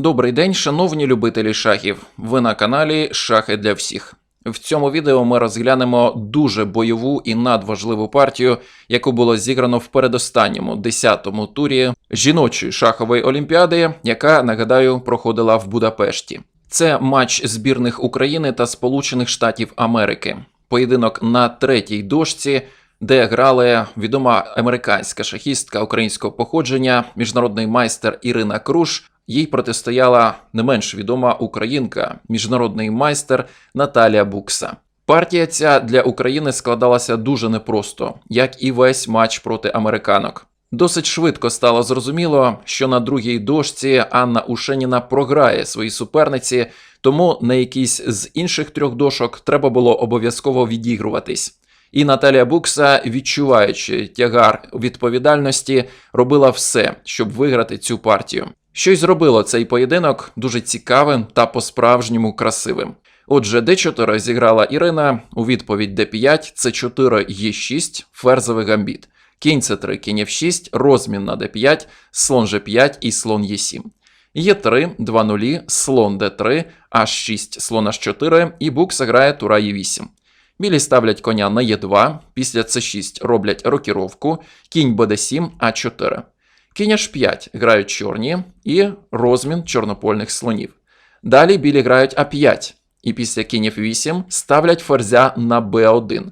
Добрий день, шановні любителі шахів. Ви на каналі Шахи для всіх. В цьому відео ми розглянемо дуже бойову і надважливу партію, яку було зіграно в передостанньому 10-му турі жіночої шахової олімпіади, яка нагадаю проходила в Будапешті. Це матч збірних України та Сполучених Штатів Америки. Поєдинок на третій дошці, де грали відома американська шахістка українського походження, міжнародний майстер Ірина Круш. Їй протистояла не менш відома українка, міжнародний майстер Наталія Букса. Партія ця для України складалася дуже непросто, як і весь матч проти американок. Досить швидко стало зрозуміло, що на другій дошці Анна Ушеніна програє своїй суперниці, тому на якійсь з інших трьох дошок треба було обов'язково відігруватись. І Наталія Букса, відчуваючи тягар відповідальності, робила все, щоб виграти цю партію. Що й зробило цей поєдинок дуже цікавим та по-справжньому красивим. Отже, d4 зіграла Ірина у відповідь d5, c4, e6, ферзовий гамбіт. Кінь c3, кінь f6, розмін на d5, слон g5 і слон e7. Е3, 2 нулі, слон d3, h6, слон h4 і букса грає тура e8. Білі ставлять коня на Е2, після С6 роблять рокіровку, кінь БД7, А4. Кінь H5 грають чорні і розмін чорнопольних слонів. Далі білі грають А5, і після кінь F8 ставлять ферзя на Б1,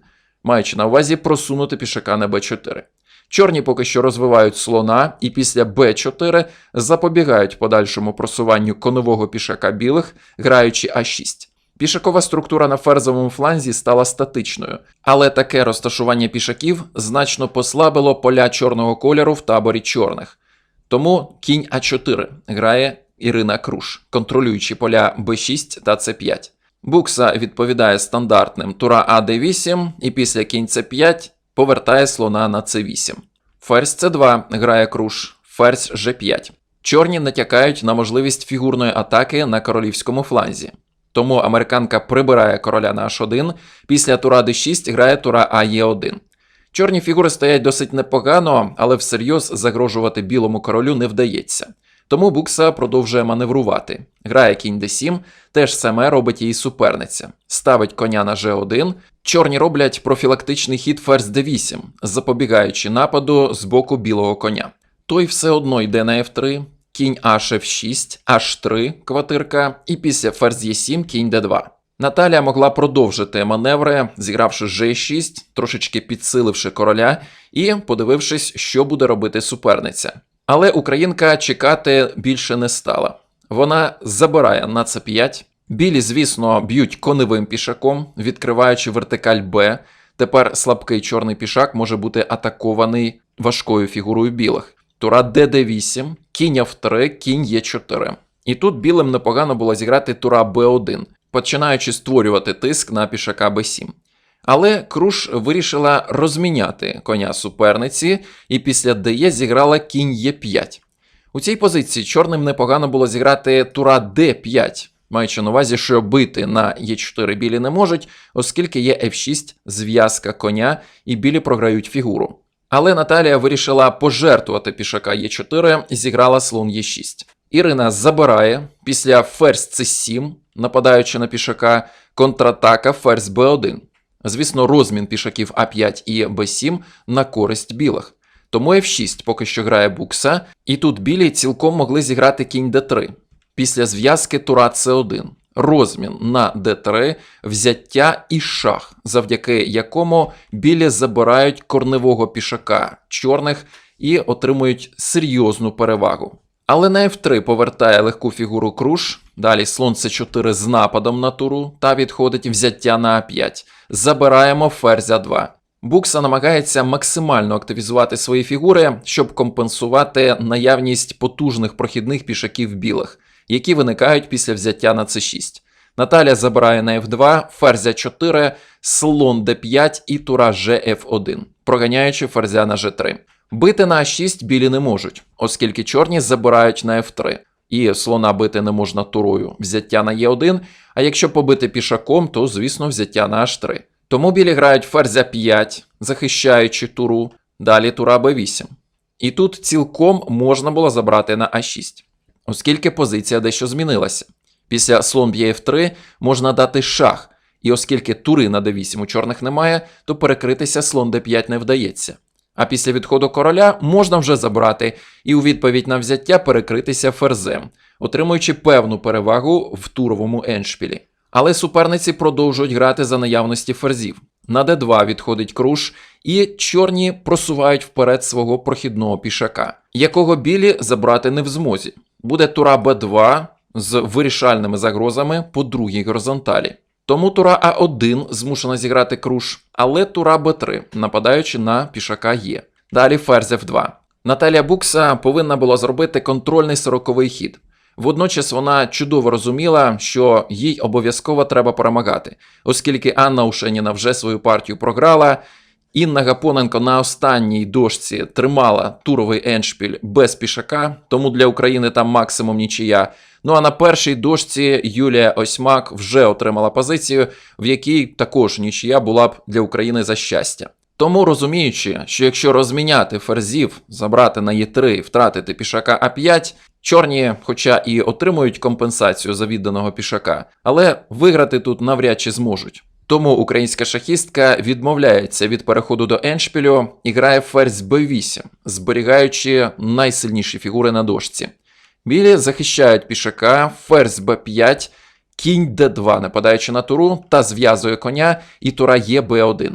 маючи на увазі просунути пішака на Б4. Чорні поки що розвивають слона і після Б4 запобігають подальшому просуванню конового пішака білих, граючи А6. Пішакова структура на ферзовому фланзі стала статичною, але таке розташування пішаків значно послабило поля чорного кольору в таборі чорних. Тому кінь А4 грає Ірина Круш, контролюючи поля Б6 та С5. Букса відповідає стандартним тура А Д8 і після кінь С5 повертає слона на С8. Ферзь С2 грає Круш, ферзь Ж5. Чорні натякають на можливість фігурної атаки на королівському фланзі. Тому американка прибирає короля на H1, після тура d6 грає тура АЕ1. Чорні фігури стоять досить непогано, але всерйоз загрожувати білому королю не вдається. Тому Букса продовжує маневрувати. Грає кінь d7, теж саме робить її суперниця. Ставить коня на g1. Чорні роблять профілактичний хід ферзь d8, запобігаючи нападу з боку білого коня. Той все одно йде на f3, кінь H6, H3 квартирка, і після ферзь Е7 кінь d2. Наталія могла продовжити маневри, зігравши G6, трошечки підсиливши короля і подивившись, що буде робити суперниця. Але українка чекати більше не стала. Вона забирає на c5. Білі, звісно, б'ють коневим пішаком, відкриваючи вертикаль Б. Тепер слабкий чорний пішак може бути атакований важкою фігурою білих. Тура ДД8, кінь F3, кінь Е4. І тут білим непогано було зіграти тура Б1, починаючи створювати тиск на пішака Б7. Але Круш вирішила розміняти коня суперниці, і після ДЕ зіграла кінь Е5. У цій позиції чорним непогано було зіграти тура Д5, маючи на увазі, що бити на Е4 білі не можуть, оскільки є F6 зв'язка коня, і білі програють фігуру. Але Наталія вирішила пожертвувати пішака Е4 зіграла слон Е6. Ірина забирає після ферзь С7, нападаючи на пішака, контратака ферзь Б1. Звісно, розмін пішаків А5 і Б7 на користь білих. Тому F6 поки що грає букса, і тут білі цілком могли зіграти кінь d3. Після зв'язки тура С1 розмін на d3, взяття і шах, завдяки якому білі забирають корневого пішака чорних і отримують серйозну перевагу. Але на F3 повертає легку фігуру круш, далі слон c4 з нападом на туру та відходить взяття на А5. Забираємо ферзя 2. Букса намагається максимально активізувати свої фігури, щоб компенсувати наявність потужних прохідних пішаків білих які виникають після взяття на c6. Наталя забирає на f2, ферзя 4, слон d5 і тура gf1, проганяючи ферзя на g3. Бити на a6 білі не можуть, оскільки чорні забирають на f3. І слона бити не можна турою взяття на e1, а якщо побити пішаком, то, звісно, взяття на h3. Тому білі грають ферзя 5, захищаючи туру, далі тура b8. І тут цілком можна було забрати на а6. Оскільки позиція дещо змінилася. Після слон б'є F3 можна дати шах, і оскільки тури на d8 у чорних немає, то перекритися слон d5 не вдається. А після відходу короля можна вже забрати і у відповідь на взяття перекритися ферзем, отримуючи певну перевагу в туровому еншпілі. Але суперниці продовжують грати за наявності ферзів. На d2 відходить круш, і чорні просувають вперед свого прохідного пішака, якого білі забрати не в змозі. Буде тура b2 з вирішальними загрозами по другій горизонталі. Тому тура А1 змушена зіграти круш, але тура Б3, нападаючи на пішака Є. Далі ферзь F2. Наталія Букса повинна була зробити контрольний сороковий хід. Водночас вона чудово розуміла, що їй обов'язково треба перемагати, оскільки Анна Ушеніна вже свою партію програла. Інна Гапоненко на останній дошці тримала туровий еншпіль без пішака, тому для України там максимум нічия. Ну а на першій дошці Юлія Осьмак вже отримала позицію, в якій також нічия була б для України за щастя. Тому розуміючи, що якщо розміняти ферзів, забрати на Е3, втратити пішака А5, чорні, хоча і отримують компенсацію за відданого пішака, але виграти тут навряд чи зможуть. Тому українська шахістка відмовляється від переходу до еншпілю і грає ферзь b8, зберігаючи найсильніші фігури на дошці. Білі захищають пішака, ферзь b5, кінь d2, нападаючи на туру, та зв'язує коня, і тура є b1.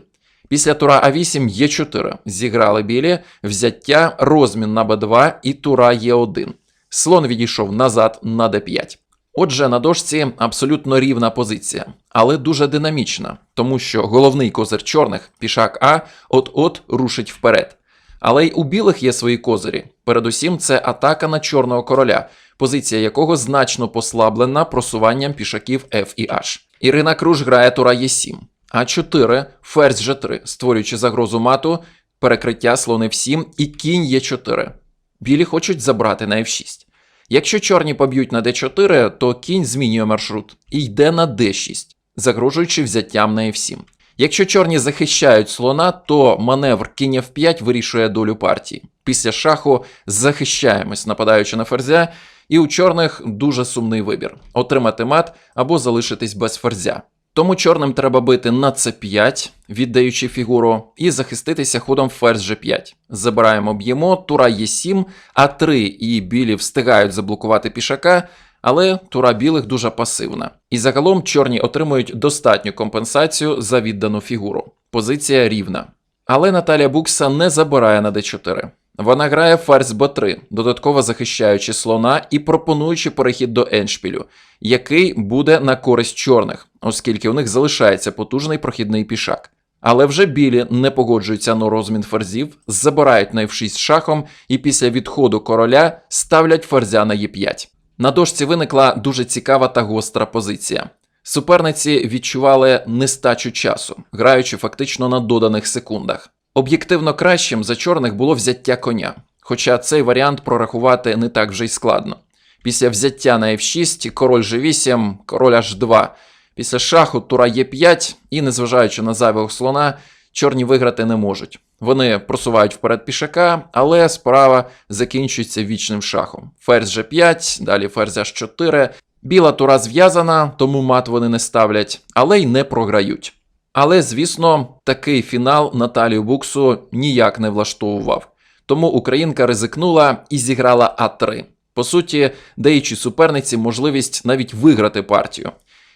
Після тура А8 Е4 зіграли білі, взяття, розмін на Б2 і тура Е1. Слон відійшов назад на Д5. Отже, на дошці абсолютно рівна позиція, але дуже динамічна, тому що головний козир чорних, пішак А, от-от рушить вперед. Але й у білих є свої козирі. Передусім, це атака на чорного короля, позиція якого значно послаблена просуванням пішаків F і H. Ірина Круш грає тура Е7. А4, ферзь G3, створюючи загрозу мату, перекриття слон F7 і кінь Е4. Білі хочуть забрати на F6. Якщо чорні поб'ють на d4, то кінь змінює маршрут і йде на d6, загрожуючи взяттям на f7. Якщо чорні захищають слона, то маневр кінь f5 вирішує долю партії. Після шаху захищаємось, нападаючи на ферзя, і у чорних дуже сумний вибір: отримати мат або залишитись без ферзя. Тому чорним треба бити на c5, віддаючи фігуру, і захиститися ходом ферзь g5. Забираємо б'ємо, тура Е7, А3 і білі встигають заблокувати пішака, але тура білих дуже пасивна. І загалом чорні отримують достатню компенсацію за віддану фігуру. Позиція рівна. Але Наталія Букса не забирає на d4. Вона грає ферзь b3, додатково захищаючи слона і пропонуючи перехід до еншпілю, який буде на користь чорних, оскільки у них залишається потужний прохідний пішак. Але вже білі не погоджуються на розмін ферзів, забирають на f6 шахом і після відходу короля ставлять ферзя на e5. На дошці виникла дуже цікава та гостра позиція. Суперниці відчували нестачу часу, граючи фактично на доданих секундах. Об'єктивно кращим за чорних було взяття коня, хоча цей варіант прорахувати не так вже й складно. Після взяття на f6, король g8, король h2, після шаху тура e5 і, незважаючи на зайвого слона, чорні виграти не можуть. Вони просувають вперед пішака, але справа закінчується вічним шахом. Ферзь g5, далі ферзь h4. Біла тура зв'язана, тому мат вони не ставлять, але й не програють. Але, звісно, такий фінал Наталію Буксу ніяк не влаштовував. Тому українка ризикнула і зіграла А3. По суті, даючи суперниці можливість навіть виграти партію.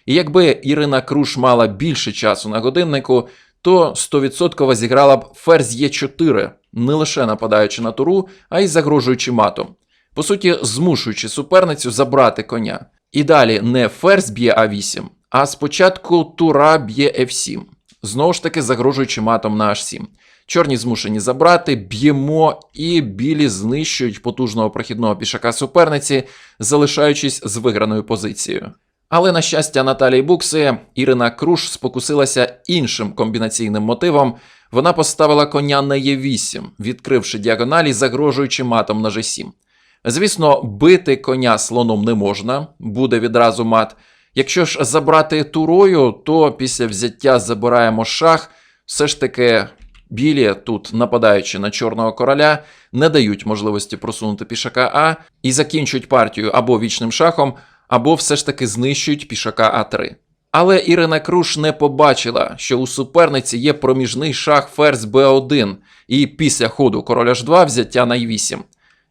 І якби Ірина Круш мала більше часу на годиннику, то 100% зіграла б ферзь Е4, не лише нападаючи на туру, а й загрожуючи матом. По суті, змушуючи суперницю забрати коня. І далі не ферзь б'є А8, а спочатку тура б'є F7, знову ж таки загрожуючи матом на H7. Чорні змушені забрати, б'ємо і білі знищують потужного прохідного пішака суперниці, залишаючись з виграною позицією. Але на щастя Наталії Букси, Ірина Круш спокусилася іншим комбінаційним мотивом. Вона поставила коня на Е8, відкривши діагоналі, загрожуючи матом на G7. Звісно, бити коня слоном не можна, буде відразу мат. Якщо ж забрати турою, то після взяття забираємо шах, все ж таки Білі, тут нападаючи на чорного короля, не дають можливості просунути пішака А і закінчують партію або вічним шахом, або все ж таки знищують пішака А3. Але Ірина Круш не побачила, що у суперниці є проміжний шах ферзь Б1, і після ходу короля H2 взяття на Е8.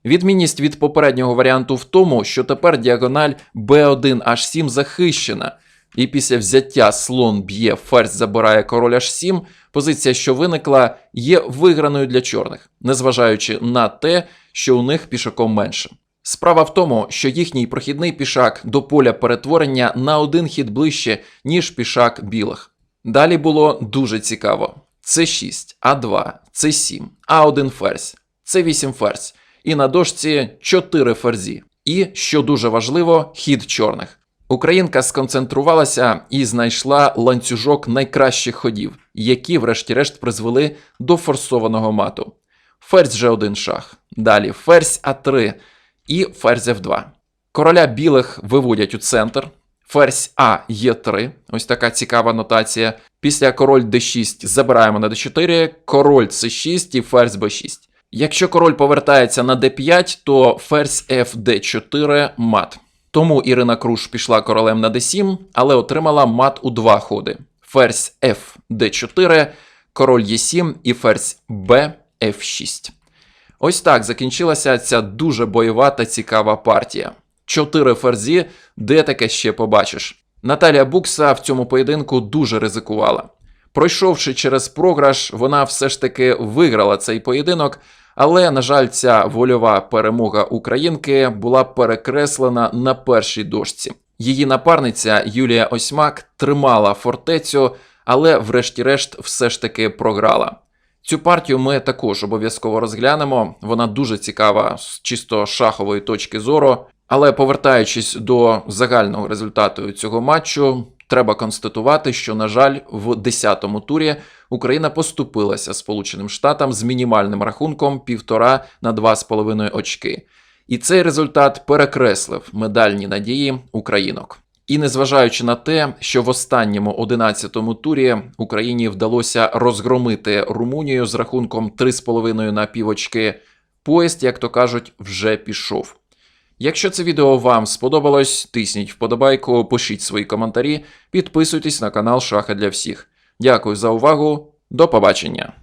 Відмінність від попереднього варіанту в тому, що тепер діагональ B1 H7 захищена, і після взяття слон б'є, ферзь забирає король H7, позиція, що виникла, є виграною для чорних, незважаючи на те, що у них пішаком менше. Справа в тому, що їхній прохідний пішак до поля перетворення на один хід ближче, ніж пішак білих. Далі було дуже цікаво: С6, А2, С7, А1 ферзь, С8 ферзь, і на дошці 4 ферзі. І, що дуже важливо, хід чорних. Українка сконцентрувалася і знайшла ланцюжок найкращих ходів, які, врешті-решт, призвели до форсованого мату. Ферзь G1 шах, далі ферзь А3 і ферзь F2. Короля білих виводять у центр. Ферзь А Е3, ось така цікава нотація. Після король d6 забираємо на d4, король c6 і ферзь b6. Якщо король повертається на d5, то ферзь F d4 мат. Тому Ірина Круш пішла королем на d7, але отримала мат у два ходи: ферзь F d4, король e7 і ферзь b f6. Ось так закінчилася ця дуже бойова та цікава партія. Чотири ферзі, де таке ще побачиш. Наталія Букса в цьому поєдинку дуже ризикувала. Пройшовши через програш, вона все ж таки виграла цей поєдинок, але, на жаль, ця вольова перемога українки була перекреслена на першій дошці. Її напарниця Юлія Осьмак тримала фортецю, але, врешті-решт, все ж таки програла. Цю партію ми також обов'язково розглянемо. Вона дуже цікава з чисто шахової точки зору. Але повертаючись до загального результату цього матчу, треба констатувати, що, на жаль, в 10-му турі Україна поступилася Сполученим Штатам з мінімальним рахунком 1,5 на 2,5 очки. І цей результат перекреслив медальні надії українок. І незважаючи на те, що в останньому 11-му турі Україні вдалося розгромити Румунію з рахунком 3,5 на півочки, поїзд, як то кажуть, вже пішов. Якщо це відео вам сподобалось, тисніть вподобайку, пишіть свої коментарі, підписуйтесь на канал Шахи для всіх. Дякую за увагу, до побачення!